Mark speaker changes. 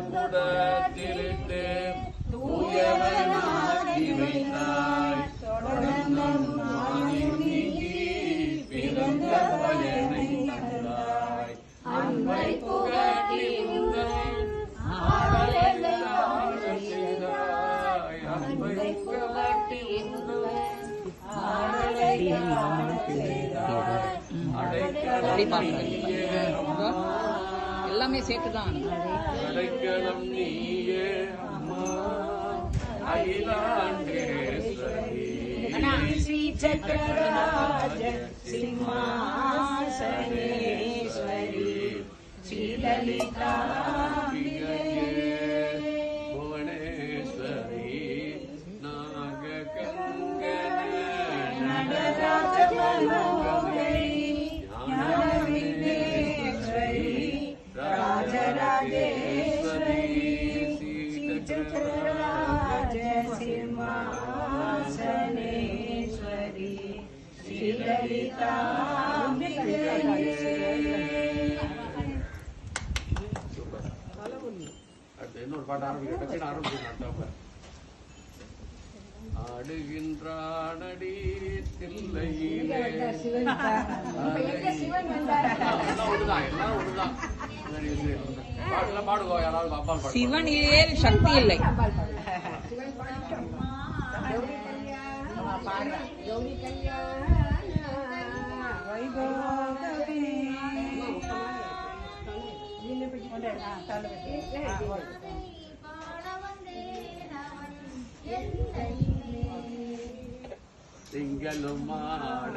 Speaker 1: துன்பப்புடத்திலிட்டு தூயவனாகி வைத்தாய் தொடர்ந்த முன்மானை நீங்கி பிறந்த பலனை தந்தாய் அன்பை புகட்டி உங்கள் ஆடலெல்லாம் செய்தாய் அன்பை புகட்டி உங்கள் ஆடலெல்லாம் செய்தாய் அடைக்கலம் நீயே அம்மா
Speaker 2: எல்லாமே
Speaker 1: சேர்த்து தான் ஸ்ரீ
Speaker 3: சக்கரராஜ சிம்மாசனேஸ்வரி ஸ்ரீலலிதா
Speaker 1: புவனேஸ்வரி நாககங்கன
Speaker 3: நடராஜ மனோகர सिंहासनेश्वरी श्रीललिताम्बिरये
Speaker 1: அடுத்து இன்னொரு பாட்டு ஆரம்பிக்க டக்குனு ஆரம்பிச்சு அடுத்தாப்புல ஆடுகின்றானடி தில்லையிலே எல்லாம் ஒண்ணுதான் எல்லாம் ஒண்ணுதான்
Speaker 2: சிவனிலே சக்தி இல்லை.
Speaker 1: திங்களும் மாட